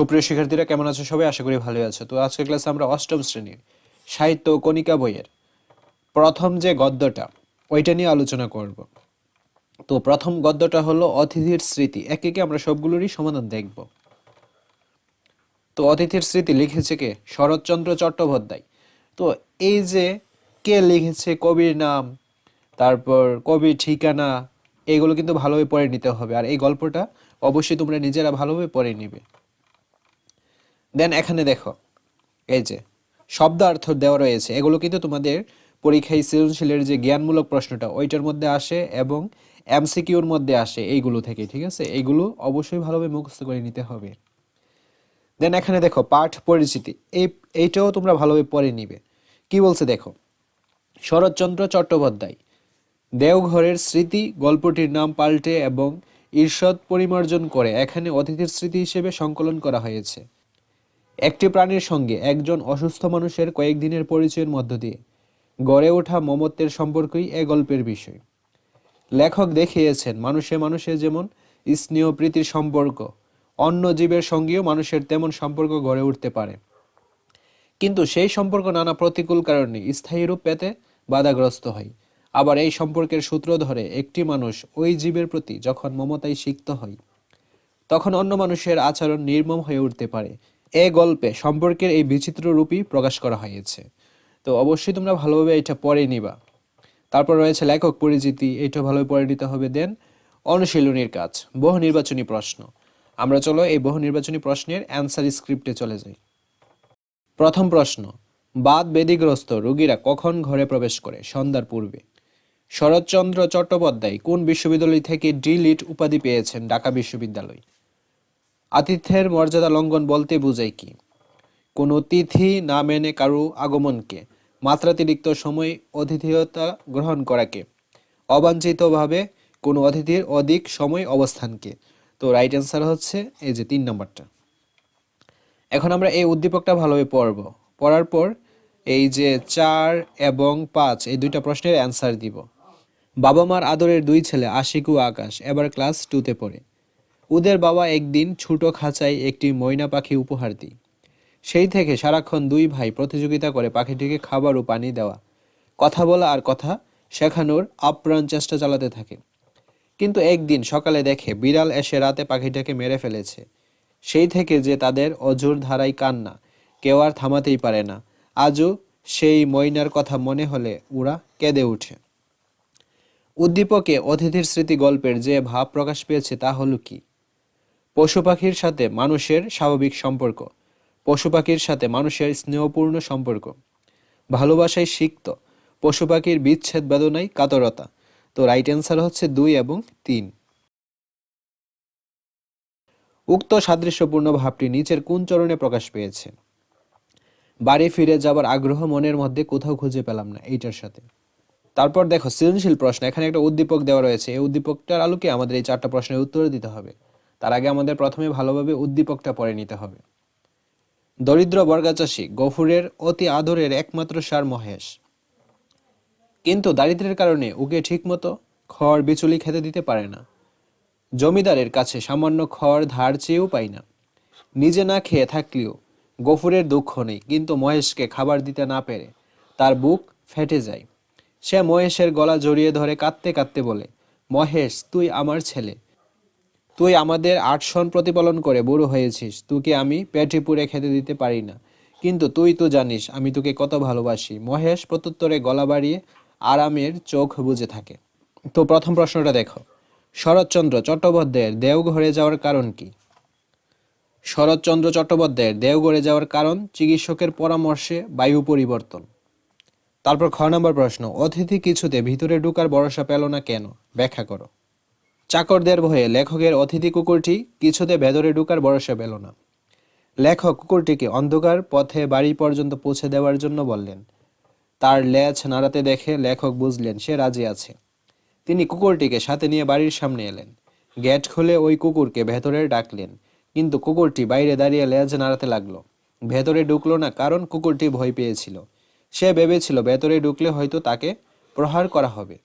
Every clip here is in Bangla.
সুপ্রিয় শিক্ষার্থীরা, কেমন আছো সবাই? আশা করি ভালোই আছো। তো আজকের ক্লাসে আমরা অষ্টম শ্রেণির সাহিত্য কণিকা বইয়ের প্রথম যে গদ্যটা, ওইটা নিয়ে আলোচনা করব। তো প্রথম গদ্যটা হলো অতিথির স্মৃতি। একে একে আমরা সবগুলোরই সমাধান দেখব। তো অতিথির স্মৃতি লিখেছে কে? শরৎচন্দ্র চট্টোপাধ্যায়। তো এই যে কে লিখেছে, কবির নাম, তারপর কবির ঠিকানা, এগুলো কিন্তু ভালোভাবে পড়ে নিতে হবে। আর এই গল্পটা অবশ্যই তোমরা নিজেরা ভালোভাবে পড়ে নিবে। দেন এখানে দেখো, এই যে, শব্দার্থ দেওয়া রয়েছে, এগুলো কিন্তু তোমাদের পরীক্ষায় সৃজনশীলের যে জ্ঞানমূলক প্রশ্নটা, ওইটার মধ্যে আসে এবং এমসিকিউর মধ্যে আসে এইগুলো থেকে, ঠিক আছে? এইগুলো অবশ্যই ভালোভাবে মুখস্থ করে নিতে হবে। দেন এখানে দেখো, পাঠ পরিচিতি, এই, এইটাও তোমরা ভালোভাবে পড়ে নিবে। কি বলছে দেখো? শরৎচন্দ্র চট্টোপাধ্যায়, দেওঘরের স্মৃতি গল্পটির নাম পাল্টে এবং ঈর্ষদ পরিমার্জন করে, এখানে অতিথির স্মৃতি হিসেবে সংকলন করা হয়েছে। একটি প্রাণীর সঙ্গে একজন অসুস্থ মানুষের কয়েকদিনের পরিচয়ের মধ্য দিয়ে গড়ে ওঠা মমত্বের সম্পর্কই এ গল্পের বিষয়। লেখক দেখিয়েছেন, মানুষে মানুষে যেমন স্নেহ, প্রীতির সম্পর্ক, অন্য জীবের সঙ্গেও মানুষের তেমন সম্পর্ক গড়ে উঠতে পারে। কিন্তু সেই সম্পর্ক নানা প্রতিকূল কারণে স্থায়ী রূপ পেতে বাধাগ্রস্ত হয়। আবার এই সম্পর্কের সূত্র ধরে একটি মানুষ ওই জীবের প্রতি যখন মমতায় সিক্ত হয়, তখন অন্য মানুষের আচরণ নির্মম হয়ে উঠতে পারে। এ গল্পে সম্পর্কের এই বিচিত্র রূপই প্রকাশ করা হয়েছে। তো অবশ্যই তোমরা ভালোভাবে এটা পড়ে নিবা। তারপর রয়েছে লেখক পরিচিতি এটা ভালোভাবে পড়ে নিতে হবে। দেন অনুশীলনীর কাজ, বহু নির্বাচনী প্রশ্ন। আমরা চলো এই বহু নির্বাচনী প্রশ্নের অ্যান্সার স্ক্রিপ্টে চলে যাই। প্রথম প্রশ্ন বাদ বেদিগ্রস্ত রোগীরা কখন ঘরে প্রবেশ করে? সন্ধ্যার পূর্বে। শরৎচন্দ্র চট্টোপাধ্যায় কোন বিশ্ববিদ্যালয় থেকে ডি লিট উপাধি পেয়েছেন ঢাকা বিশ্ববিদ্যালয়? আতিথ্যের মর্যাদা লঙ্ঘন বলতে বোঝায় কি? কোনো তিথি না মেনে কারও আগমনকে, মাত্রাতিরিক্ত সময় অতিথিয়তা গ্রহণ করাকে, অবাঞ্ছিতভাবে কোনো অতিথির অধিক সময় অবস্থানকে। তো রাইট অ্যান্সার হচ্ছে এই যে তিন নম্বরটা। এখন আমরা এই উদ্দীপকটা ভালোভাবে পড়ব। পড়ার পর এই যে চার এবং পাঁচ, এই দুইটা প্রশ্নের অ্যান্সার দিব। বাবা মার আদরের দুই ছেলে আশিক আকাশ এবার ক্লাস টুতে পড়ে। ওদের বাবা একদিন ছোট খাঁচায় একটি ময়না পাখি উপহার দিই। সেই থেকে সারাক্ষণ দুই ভাই প্রতিযোগিতা করে পাখিটিকে খাবার ও পানি দেওয়া। কথা বলা আর কথা শেখানোর আপ্রাণ চেষ্টা চালাতে থাকে। কিন্তু একদিন সকালে দেখে বিড়াল এসে রাতে পাখিটাকে মেরে ফেলেছে। সেই থেকে যে তাদের অজুর ধারাই কান্না, কেউ আর থামাতেই পারে না। আজও সেই ময়নার কথা মনে হলে ওরা কেঁদে ওঠে। উদ্দীপকে অতিথির স্মৃতি গল্পের যে ভাব প্রকাশ পেয়েছে তা হলো কি? পশু পাখির সাথে মানুষের স্বাভাবিক সম্পর্ক। পশু পাখির সাথে মানুষের স্নেহপূর্ণ সম্পর্ক। ভালোবাসায় সিক্ত। পশু পাখির বিচ্ছেদ বেদনায় কাতরতা। তো রাইট অ্যান্সার হচ্ছে দুই এবং তিন। উক্ত সাদৃশ্যপূর্ণ ভাবটি নিচের কোন চরণে প্রকাশ পেয়েছে? বাড়ি ফিরে যাবার আগ্রহ মনের মধ্যে কোথাও খুঁজে পেলাম না এইটার সাথে। তারপর দেখো, সৃজনশীল প্রশ্ন। এখানে একটা উদ্দীপক দেওয়া রয়েছে। এই উদ্দীপকটার আলোকে আমাদের এই চারটা প্রশ্নের উত্তর দিতে হবে। তার আগে আমাদের প্রথমে ভালোভাবে উদ্দীপকটা পড়ে নিতে হবে। দরিদ্র বর্গাচাষী গফুরের অতি আদরের একমাত্র সার মহেশ। কিন্তু দারিদ্র্যের কারণে ওকে ঠিকমতো খড় বিচুলি খেতে দিতে পারে না। জমিদারের কাছে সামান্য খড় ধার চেয়েও পাই না। নিজে না খেয়ে থাকলেও গফুরের দুঃখ নেই, কিন্তু মহেশকে খাবার দিতে না পেরে তার বুক ফেটে যায়। সে মহেশের গলা জড়িয়ে ধরে কাঁদতে কাঁদতে বলে, মহেশ, তুই আমার ছেলে। তুই আমাদের আটশন প্রতিপালন করে বুড়ো হয়েছিস, তোকে আমি পেটে পুড়ে খেতে দিতে পারি না। কিন্তু তুই তো জানিস, আমি তোকে কত ভালোবাসি। মহেশ প্রত্যুত্তরে গলা বাড়িয়ে আরামের চোখ বুঝে থাকে। তো প্রথম প্রশ্নটা দেখো। শরৎচন্দ্র চট্টোপাধ্যায়ের দেওঘরে যাওয়ার কারণ কি? শরৎচন্দ্র চট্টোপাধ্যায়ের দেওঘরে যাওয়ার কারণ চিকিৎসকের পরামর্শে বায়ু পরিবর্তন। তারপর খ নম্বর প্রশ্ন, অতিথি কিছুতে ভিতরে ঢুকার ভরসা পেল না কেন? ব্যাখ্যা করো। চাকরদের ভয়ে লেখকের অতিথি কুকুরটি কিছুতে ভেতরে ঢুকার ভরসা পেল না। লেখক কুকুরটিকে অন্ধকার পথে বাড়ি পর্যন্ত পৌঁছে দেওয়ার জন্য বললেন, তার লেজ নাড়াতে দেখে লেখক বুঝলেন সে রাজি আছে। তিনি কুকুরটিকে সাথে নিয়ে বাড়ির সামনে এলেন। গেট খুলে ওই কুকুরকে ভেতরে ডাকলেন, কিন্তু কুকুরটি বাইরে দাঁড়িয়ে লেজ নাড়াতে লাগল। ভেতরে ঢুকলো না কারণ কুকুরটি ভয় পেয়েছিল। সে ভেবেছিল ভেতরে ঢুকলে হয়তো তাকে প্রহার করা হবে।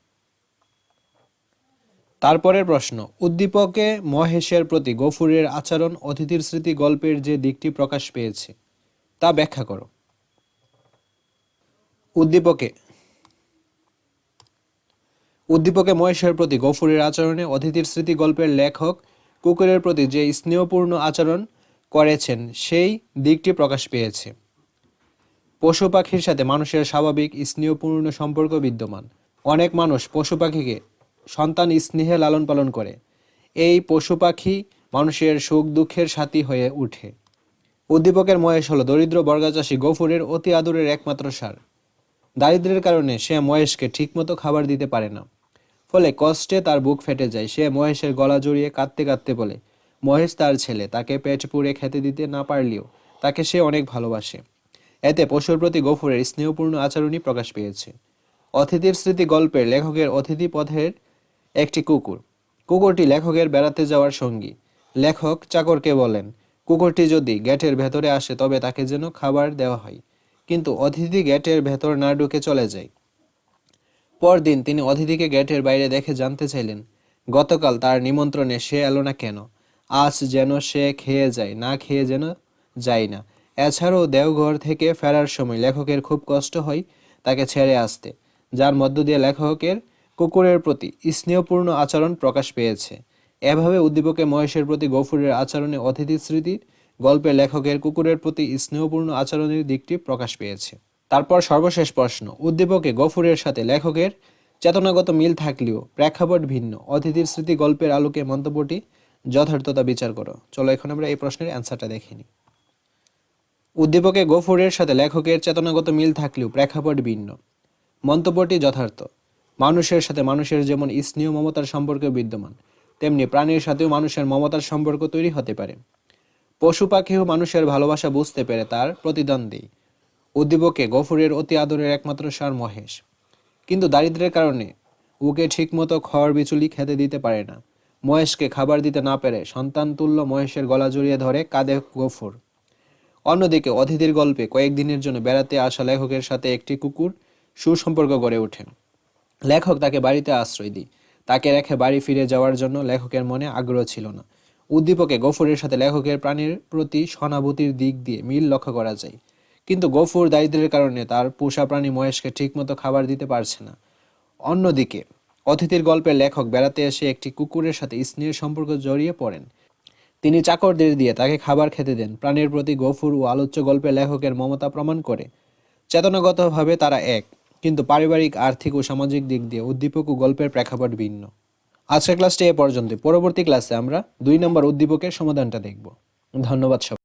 তারপরের প্রশ্ন, উদ্দীপকে মহেশের প্রতি গফুরের আচরণ, অতিথির স্মৃতি, গল্পের যে দিকটি প্রকাশ পেয়েছে, তা ব্যাখ্যা করো। উদ্দীপকে উদ্দীপকে মহেশের প্রতি গফুরের আচরণে, অতিথির স্মৃতি, গল্পের লেখক, কুকুরের প্রতি যে স্নেহপূর্ণ আচরণ করেছেন, সেই দিকটি প্রকাশ পেয়েছে। পশু পাখির সাথে মানুষের স্বাভাবিক স্নেহপূর্ণ সম্পর্ক বিদ্যমান। অনেক মানুষ পশু পাখিকে সন্তান স্নেহে লালন পালন করে। এই পশু পাখি মানুষের সুখ দুঃখের সাথী হয়ে ওঠে উদ্দীপকের মহেশ হল দরিদ্র বর্গাচাষী গফুরের অতি আদরের একমাত্র সার। দারিদ্র্যের কারণে সে মহেশকে ঠিকমতো খাবার দিতে পারে না। ফলে কষ্টে তার বুক ফেটে যায়। সে মহেশের গলা জড়িয়ে কাঁদতে কাঁদতে বলে, মহেশ তার ছেলে, তাকে পেট পুড়ে খেতে দিতে না পারলেও তাকে সে অনেক ভালোবাসে। এতে পশুর প্রতি গফুরের স্নেহপূর্ণ আচরণই প্রকাশ পেয়েছে। অতিথির স্মৃতি গল্পের লেখকের অতিথি পথের একটি কুকুর। কুকুরটি লেখকের বেড়াতে যাওয়ার সঙ্গী। লেখক চাকরকে বলেন, কুকুরটি যদি গেটের ভেতরে আসে, তবে তাকে যেন খাবার দেওয়া হয়। কিন্তু অতিথি গেটের ভেতর না ঢুকে চলে যায়। পরদিন তিনি অতিথিকে গেটের বাইরে দেখে জানতে চাইলেন, গতকাল তার নিমন্ত্রণে সে এলো না কেন? আজ যেন সে খেয়ে যায়, না খেয়ে যেন যায় না। এছাড়াও দেওঘর থেকে ফেরার সময় লেখকের খুব কষ্ট হয় তাকে ছেড়ে আসতে। যার মধ্য দিয়ে লেখকের কুকুরের প্রতি স্নেহপূর্ণ আচরণ প্রকাশ পেয়েছে। এভাবে উদ্দীপকে মহেশের প্রতি গফুরের আচরণে অতিথি স্মৃতির গল্পে লেখকের কুকুরের প্রতি স্নেহপূর্ণ আচরণের দিকটি প্রকাশ পেয়েছে। তারপর সর্বশেষ প্রশ্ন, উদ্দীপকে গফুরের সাথে লেখকের চেতনাগত মিল থাকলেও প্রেক্ষাপট ভিন্ন। অতিথির স্মৃতি, গল্পের আলোকে মন্তব্যটি যথার্থতা বিচার করো। চলো এখন আমরা এই প্রশ্নের অ্যান্সারটা দেখে নিই। উদ্দীপকে গফুরের সাথে লেখকের চেতনাগত মিল থাকলেও প্রেক্ষাপট ভিন্ন। মন্তব্যটি যথার্থ। মানুষের সাথে মানুষের যেমন স্নেহ মমতার সম্পর্ক বিদ্যমান, তেমনি প্রাণীর সাথেও মানুষের মমতার সম্পর্ক তৈরি হতে পারে। পশু পাখিও মানুষের ভালোবাসা বুঝতে পেরে তার প্রতিদান দেয়। উদ্দীপকে গফুরের অতি আদরের একমাত্র সার মহেশ। কিন্তু দারিদ্র্যের কারণে ওকে ঠিকমতো খড় বিচুলি খেতে দিতে পারে না। মহেশকে খাবার দিতে না পেরে সন্তান তুল্য মহেশের গলা জড়িয়ে ধরে কাঁদে গফুর। অন্যদিকে অতিথির গল্পে কয়েকদিনের জন্য বেড়াতে আসা লেখকের সাথে একটি কুকুর সুসম্পর্ক গড়ে ওঠেন লেখক তাকে বাড়িতে আশ্রয় দিই তাকে রেখে বাড়ি ফিরে যাওয়ার জন্য লেখকের মনে আগ্রহ ছিল না। উদ্দীপকে গফুরের সাথে লেখকের প্রাণীর প্রতি সহানুভূতির দিক দিয়ে মিল লক্ষ্য করা যায়। কিন্তু গফুর দারিদ্র্যের কারণে তার পোষা প্রাণী মহেশকে ঠিকমতো খাবার দিতে পারছে না। অন্যদিকে, অতিথির গল্পের লেখক বেড়াতে এসে একটি কুকুরের সাথে স্নেহের সম্পর্ক জড়িয়ে পড়েন। তিনি চাকরদের দিয়ে তাকে খাবার খেতে দেন। প্রাণীর প্রতি গফুর ও আলোচ্য গল্পের লেখকের মমতা প্রমাণ করে। চেতনাগতভাবে তারা এক। কিন্তু পারিবারিক, আর্থিক ও সামাজিক দিক দিয়ে উদ্দীপক ও গল্পের প্রেক্ষাপট ভিন্ন। আজকের ক্লাসটি এ পর্যন্ত পরবর্তী ক্লাসে আমরা দুই নম্বর উদ্দীপকের সমাধানটা দেখব। ধন্যবাদ সবাই